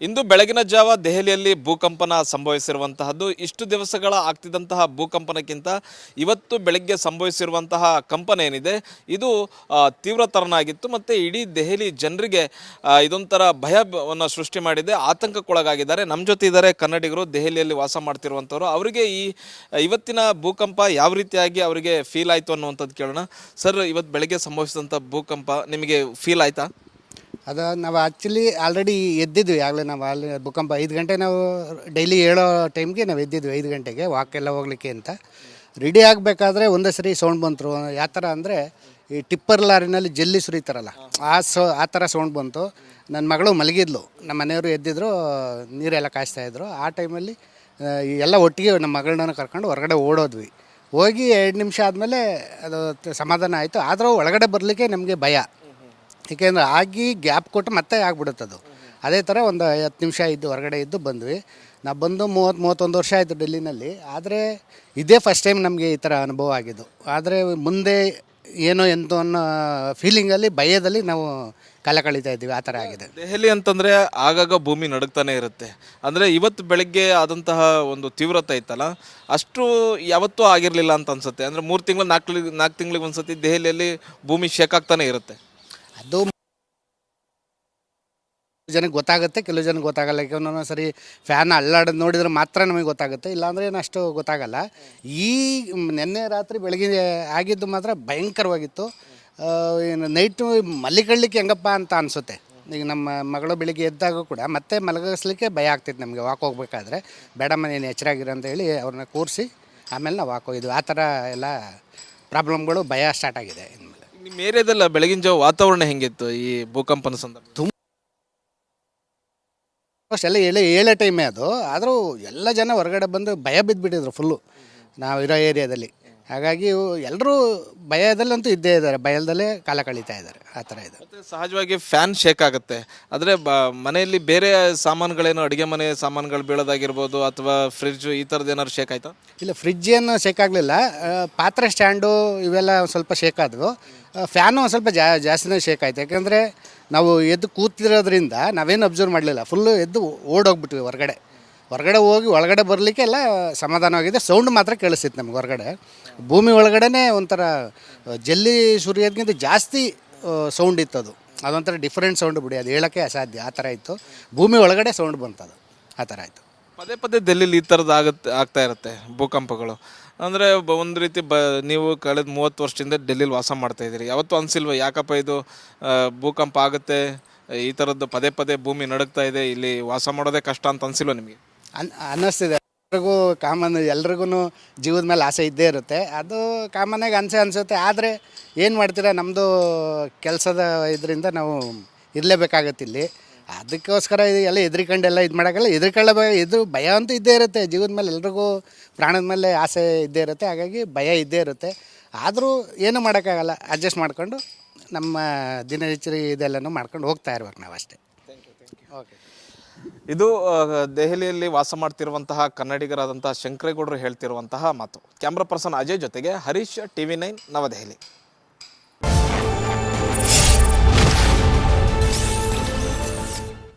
ಇಂದು ಬೆಳಗಿನ ಜಾವ ದೆಹಲಿಯಲ್ಲಿ ಭೂಕಂಪನ ಸಂಭವಿಸಿರುವಂತಹದ್ದು, ಇಷ್ಟು ದಿವಸಗಳ ಆಗ್ತಿದ್ದಂತಹ ಭೂಕಂಪನಕ್ಕಿಂತ ಇವತ್ತು ಬೆಳಗ್ಗೆ ಸಂಭವಿಸಿರುವಂತಹ ಕಂಪನ ಏನಿದೆ, ಇದು ತೀವ್ರತರನಾಗಿತ್ತು ಮತ್ತು ಇಡೀ ದೆಹಲಿ ಜನರಿಗೆ ಇದೊಂಥರ ಭಯವನ್ನು ಸೃಷ್ಟಿ ಮಾಡಿದೆ, ಆತಂಕಕ್ಕೊಳಗಾಗಿದ್ದಾರೆ. ನಮ್ಮ ಜೊತೆ ಇದ್ದಾರೆ ಕನ್ನಡಿಗರು, ದೆಹಲಿಯಲ್ಲಿ ವಾಸ ಮಾಡ್ತಿರುವಂಥವ್ರು ಅವರಿಗೆ ಈ, ಇವತ್ತಿನ ಭೂಕಂಪ ಯಾವ ರೀತಿಯಾಗಿ ಅವರಿಗೆ ಫೀಲ್ ಆಯಿತು ಅನ್ನುವಂಥದ್ದು ಕೇಳೋಣ. ಸರ್, ಇವತ್ತು ಬೆಳಗ್ಗೆ ಸಂಭವಿಸಿದಂಥ ಭೂಕಂಪ ನಿಮಗೆ ಫೀಲ್ ಆಯ್ತಾ? ಅದು ನಾವು ಆ್ಯಕ್ಚುಲಿ ಆಲ್ರೆಡಿ ಎದ್ದಿದ್ವಿ. ಆಗಲೇ ನಾವು ಅಲ್ಲಿ ಭೂಕಂಪ ಐದು ಗಂಟೆ ನಾವು ಡೈಲಿ ಹೇಳೋ ಟೈಮ್ಗೆ ನಾವು ಎದ್ದಿದ್ವಿ, ಐದು ಗಂಟೆಗೆ. ವಾಕ್ ಎಲ್ಲ ಹೋಗ್ಲಿಕ್ಕೆ ಅಂತ. ರೆಡಿ ಆಗಬೇಕಾದ್ರೆ ಒಂದೇ ಸರಿ ಸೌಂಡ್ ಬಂತು. ಯಾವ ಥರ ಅಂದರೆ ಈ ಟಿಪ್ಪರ್ ಲಾರಿನಲ್ಲಿ ಜಲ್ಲಿ ಸುರಿತಾರಲ್ಲ, ಆ ಸೌ, ಆ ಥರ ಸೌಂಡ್ ಬಂತು. ನನ್ನ ಮಗಳು ಮಲಗಿದ್ಲು. ನಮ್ಮ ಮನೆಯವರು ಎದ್ದಿದ್ರು, ನೀರೆಲ್ಲ ಕಾಯಿಸ್ತಾ ಇದ್ರು. ಆ ಟೈಮಲ್ಲಿ ಎಲ್ಲ ಒಟ್ಟಿಗೆ ನಮ್ಮ ಮಗಳನ್ನ ಕರ್ಕೊಂಡು ಹೊರಗಡೆ ಓಡೋದ್ವಿ. ಹೋಗಿ ಎರಡು ನಿಮಿಷ ಆದಮೇಲೆ ಅದು ಸಮಾಧಾನ ಆಯಿತು. ಆದರೂ ಒಳಗಡೆ ಬರಲಿಕ್ಕೆ ನಮಗೆ ಭಯ. ಏಕೆಂದರೆ ಆಗಿ ಗ್ಯಾಪ್ ಕೊಟ್ಟು ಮತ್ತೆ ಆಗ್ಬಿಡುತ್ತೆ ಅದು. ಅದೇ ಥರ ಒಂದು ಹತ್ತು ನಿಮಿಷ ಇದ್ದು ಹೊರಗಡೆ ಇದ್ದು ಬಂದ್ವಿ. ನಾವು ಬಂದು ಮೂವತ್ತು, ಮೂವತ್ತೊಂದು ವರ್ಷ ಆಯಿತು ಡೆಲ್ಲಿನಲ್ಲಿ. ಆದರೆ ಇದೇ ಫಸ್ಟ್ ಟೈಮ್ ನಮಗೆ ಈ ಥರ ಅನುಭವ ಆಗಿದ್ದು. ಆದರೆ ಮುಂದೆ ಏನೋ ಎಂತೋ ಅನ್ನೋ ಫೀಲಿಂಗಲ್ಲಿ ಭಯದಲ್ಲಿ ನಾವು ಕಾಲ ಕಳೀತಾ ಇದ್ದೀವಿ. ಆ ಥರ ಆಗಿದೆ. ದೆಹಲಿ ಅಂತಂದರೆ ಆಗಾಗ ಭೂಮಿ ನಡುಗ್ತಾನೆ ಇರುತ್ತೆ. ಅಂದರೆ ಇವತ್ತು ಬೆಳಗ್ಗೆ ಆದಂತಹ ಒಂದು ತೀವ್ರತೆ ಇತ್ತಲ್ಲ ಅಷ್ಟು ಯಾವತ್ತೂ ಆಗಿರಲಿಲ್ಲ ಅಂತ ಅನ್ಸುತ್ತೆ. ಅಂದರೆ ಮೂರು ತಿಂಗಳು, ನಾಲ್ಕು ನಾಲ್ಕು ತಿಂಗಳಿಗೆ ಒಂದ್ಸತಿ ದೆಹಲಿಯಲ್ಲಿ ಭೂಮಿ ಶೇಕ್ ಆಗ್ತಾನೆ ಇರುತ್ತೆ. ಅದು ಜನಕ್ಕೆ ಗೊತ್ತಾಗುತ್ತೆ, ಕೆಲವು ಜನಕ್ಕೆ ಗೊತ್ತಾಗಲ್ಲ. ಯಾಕಂದ್ರೆ ಸರಿ ಫ್ಯಾನ್ ಅಲ್ಲಾಡೋದು ನೋಡಿದ್ರೆ ಮಾತ್ರ ನಮಗೆ ಗೊತ್ತಾಗುತ್ತೆ. ಇಲ್ಲಾಂದ್ರೆ ಏನು ಅಷ್ಟು ಗೊತ್ತಾಗಲ್ಲ. ಈ ನಿನ್ನೆ ರಾತ್ರಿ ಬೆಳಗ್ಗೆ ಆಗಿದ್ದು ಮಾತ್ರ ಭಯಂಕರವಾಗಿತ್ತು. ಏನು ನೈಟು ಮಲ್ಲಿಕಳ್ಳಿಕ್ಕೆ ಹೆಂಗಪ್ಪ ಅಂತ ಅನಿಸುತ್ತೆ. ಈಗ ನಮ್ಮ ಮಗಳು ಬೆಳಿಗ್ಗೆ ಎದ್ದಾಗ ಕೂಡ ಮತ್ತೆ ಮಲಗಿಸ್ಲಿಕ್ಕೆ ಭಯ ಆಗ್ತಿತ್ತು ನಮಗೆ. ವಾಕ್ ಹೋಗ್ಬೇಕಾದ್ರೆ ಬೇಡ ಮನೇನು ಎಚ್ಚರಾಗಿರೋ ಅಂತ ಹೇಳಿ ಅವ್ರನ್ನ ಕೂರಿಸಿ ಆಮೇಲೆ ನಾವು ವಾಕ್ ಹೋಗಿದ್ವಿ. ಆ ಥರ ಎಲ್ಲ ಪ್ರಾಬ್ಲಮ್ಗಳು ಭಯ ಸ್ಟಾರ್ಟ್ ಆಗಿದೆ. ನಿಮ್ಮ ಏರಿಯಾದಲ್ಲ ಬೆಳಗಿನ ಜಾವ ವಾತಾವರಣ ಹೆಂಗಿತ್ತು ಈ ಭೂಕಂಪನ ಸಂದರ್ಭ? ಫಸ್ಟ್ ಎಲ್ಲ ಏಳೆ ಏಳೆ ಟೈಮೇ ಅದು. ಆದರೂ ಎಲ್ಲ ಜನ ಹೊರಗಡೆ ಬಂದು ಭಯ ಬಿದ್ದುಬಿಟ್ಟಿದ್ರು ಫುಲ್ಲು ನಾವು ಇರೋ ಏರಿಯಾದಲ್ಲಿ. ಹಾಗಾಗಿ ಎಲ್ಲರೂ ಭಯದಲ್ಲಂತೂ ಇದ್ದೇ ಇದ್ದಾರೆ. ಭಯದಲ್ಲೇ ಕಾಲ ಕಳೀತಾ ಇದ್ದಾರೆ. ಆ ಥರ ಇದೆ. ಮತ್ತೆ ಸಹಜವಾಗಿ ಫ್ಯಾನ್ ಶೇಕ್ ಆಗುತ್ತೆ. ಆದರೆ ಬ ಮನೆಯಲ್ಲಿ ಬೇರೆ ಸಾಮಾನುಗಳೇನು ಅಡುಗೆ ಮನೆ ಸಾಮಾನುಗಳು ಬೀಳೋದಾಗಿರ್ಬೋದು ಅಥವಾ ಫ್ರಿಡ್ಜ್ ಈ ಥರದ್ದು ಏನಾದ್ರು ಶೇಕ್ ಆಯ್ತಾ? ಇಲ್ಲ ಫ್ರಿಜ್ ಏನು ಶೇಕ್ ಆಗಲಿಲ್ಲ. ಪಾತ್ರೆ ಸ್ಟ್ಯಾಂಡು ಇವೆಲ್ಲ ಒಂದ್ ಸ್ವಲ್ಪ ಶೇಕ್ ಆದವು. ಫ್ಯಾನು ಒಂದು ಸ್ವಲ್ಪ ಜಾ ಜಾಸ್ತಿನೇ ಶೇಕ್ ಆಯಿತು. ಯಾಕಂದರೆ ನಾವು ಎದ್ದು ಕೂತಿರೋದ್ರಿಂದ ನಾವೇನು ಅಬ್ಸರ್ವ್ ಮಾಡಲಿಲ್ಲ. ಫುಲ್ಲು ಎದ್ದು ಓಡೋಗ್ಬಿಟ್ವಿ ಹೊರಗಡೆ. ಹೊರಗಡೆ ಹೋಗಿ ಒಳಗಡೆ ಬರಲಿಕ್ಕೆ ಎಲ್ಲ ಸಮಾಧಾನವಾಗಿದೆ ಸೌಂಡ್ ಮಾತ್ರ ಕೇಳಿಸ್ತಿತ್ತು ನಮ್ಗೆ ಹೊರಗಡೆ. ಭೂಮಿ ಒಳಗಡೆನೇ ಒಂಥರ ಜಲ್ಲಿ ಸುರಿಯೋದಕ್ಕಿಂತ ಜಾಸ್ತಿ ಸೌಂಡ್ ಇತ್ತು ಅದು. ಅದೊಂಥರ ಡಿಫ್ರೆಂಟ್ ಸೌಂಡ್ ಬಿಡಿ, ಅದು ಹೇಳೋಕ್ಕೆ ಅಸಾಧ್ಯ. ಆ ಥರ ಇತ್ತು. ಭೂಮಿ ಒಳಗಡೆ ಸೌಂಡ್ ಬಂತದು. ಆ ಥರ ಆಯಿತು. ಪದೇ ಪದೇ ದೆಲ್ಲಿಲಿ ಈ ಥರದ್ದು ಆಗುತ್ತೆ, ಆಗ್ತಾ ಇರುತ್ತೆ ಭೂಕಂಪಗಳು. ಅಂದರೆ ಒಂದು ರೀತಿ ಬ, ನೀವು ಕಳೆದ ಮೂವತ್ತು ವರ್ಷದಿಂದ ಡೆಲ್ಲಿಲಿ ವಾಸ ಮಾಡ್ತಾ ಇದ್ದೀರಿ. ಯಾವತ್ತೂ ಅನಿಸಿಲ್ವ, ಯಾಕಪ್ಪ ಇದು ಭೂಕಂಪ ಆಗುತ್ತೆ, ಈ ಥರದ್ದು ಪದೇ ಪದೇ ಭೂಮಿ ನಡುಗ್ತಾ ಇದೆ, ಇಲ್ಲಿ ವಾಸ ಮಾಡೋದೇ ಕಷ್ಟ ಅಂತ ಅನಿಸಿಲ್ವ ನಿಮಗೆ? ಅನ್ ಅನ್ನಿಸ್ತಿದೆ. ಎಲ್ರಿಗೂ ಕಾಮನ್ ಎಲ್ರಿಗೂ ಜೀವದ ಮೇಲೆ ಆಸೆ ಇದ್ದೇ ಇರುತ್ತೆ. ಅದು ಕಾಮನಾಗಿ ಅನಿಸೆ ಅನಿಸುತ್ತೆ. ಆದರೆ ಏನು ಮಾಡ್ತೀರಾ ನಮ್ಮದು ಕೆಲಸದ ಇದರಿಂದ ನಾವು ಇರಲೇಬೇಕಾಗುತ್ತೆ ಇಲ್ಲಿ. ಅದಕ್ಕೋಸ್ಕರ ಇದು ಎಲ್ಲ ಎದ್ರಿಕೊಂಡೆಲ್ಲ ಇದು ಮಾಡೋಕ್ಕಲ್ಲ ಎದ್ರಿಕೊಳ್ಳ ಇದು ಭಯ ಅಂತೂ ಇದ್ದೇ ಇರುತ್ತೆ. ಜೀವದ ಮೇಲೆ ಎಲ್ರಿಗೂ ಪ್ರಾಣದ ಮೇಲೆ ಆಸೆ ಇದ್ದೇ ಇರುತ್ತೆ. ಹಾಗಾಗಿ ಭಯ ಇದ್ದೇ ಇರುತ್ತೆ. ಆದರೂ ಏನೂ ಮಾಡೋಕ್ಕಾಗಲ್ಲ. ಅಡ್ಜಸ್ಟ್ ಮಾಡಿಕೊಂಡು ನಮ್ಮ ದಿನಚರಿ ಇದೆಲ್ಲನೂ ಮಾಡ್ಕೊಂಡು ಹೋಗ್ತಾ ಇರ್ಬೇಕು ನಾವು ಅಷ್ಟೇ ಓಕೆ ಇದು ದೆಹಲಿಯಲ್ಲಿ ವಾಸ ಮಾಡ್ತಿರುವಂತಹ ಕನ್ನಡಿಗರಾದಂತಹ ಶಂಕರೇಗೌಡರು ಹೇಳ್ತಿರುವಂತಹ ಮಾತು. ಕ್ಯಾಮ್ರಾ ಪರ್ಸನ್ ಅಜಯ್ ಜೊತೆಗೆ ಹರೀಶ್ ಟಿವಿ ನೈನ್ ನವದೆಹಲಿ.